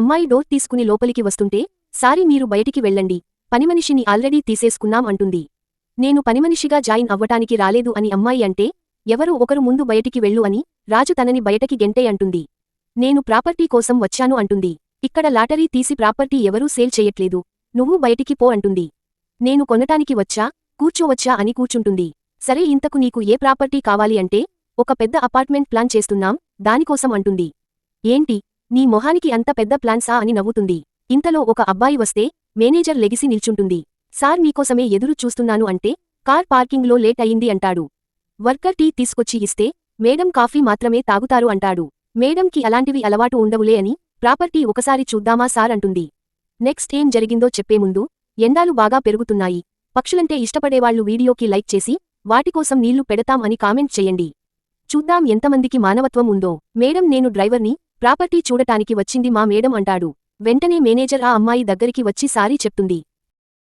అమ్మాయి డోర్ తీసుకుని లోపలికి వస్తుంటే సారీ మీరు బయటికి వెళ్ళండి. పనిమనిషిని ఆల్రెడీ తీసేసుకున్నాం అంటుంది. నేను పనిమనిషిగా జాయిన్ అవ్వటానికి రాలేదు అని అమ్మాయి అంటే ఎవరో ఒకరు ముందు బయటికి వెళ్ళు అని రాజు తనని బయటకి గెంటే అంటుంది. నేను ప్రాపర్టీ కోసం వచ్చాను అంటుంది. ఇక్కడ లాటరీ తీసి ప్రాపర్టీ ఎవరూ సేల్ చెయ్యట్లేదు నువ్వు బయటికి పో అంటుంది. నేను కొనటానికి వచ్చా? కూర్చోవచ్చా అని కూర్చుంటుంది. సరే ఇంతకు నీకు ఏ ప్రాపర్టీ కావాలి అంటే ఒక పెద్ద అపార్ట్మెంట్ ప్లాన్ చేస్తున్నాం దానికోసం అంటుంది. ఏంటి? నీ మొహానికి అంత పెద్ద ప్లాన్సా అని నవ్వుతుంది. ఇంతలో ఒక అబ్బాయి వస్తే మేనేజర్ లెగిసి నిల్చుంటుంది. సార్ మీకోసమే ఎదురు చూస్తున్నాను అంటే కార్ పార్కింగ్లో లేట్ అయింది అంటాడు. వర్కర్ టీ తీసుకొచ్చి ఇస్తే మేడం కాఫీ మాత్రమే తాగుతారు అంటాడు. మేడంకి అలాంటివి అలవాటు ఉండవులే అని ప్రాపర్టీ ఒకసారి చూద్దామా సార్ అంటుంది. నెక్స్ట్ ఏం జరిగిందో చెప్పే ముందు ఎండాలు బాగా పెరుగుతున్నాయి. పక్షులంటే ఇష్టపడేవాళ్ళు వీడియోకి లైక్ చేసి వాటికోసం నీళ్ళు పెడతాం అని కామెంట్ చెయ్యండి చూద్దాం ఎంతమందికి మానవత్వం ఉందో. మేడం నేను డ్రైవర్ని ప్రాపర్టీ చూడటానికి వచ్చింది మా మేడం అంటాడు. వెంటనే మేనేజర్ ఆ అమ్మాయి దగ్గరికి వచ్చి సారీ చెప్తుంది.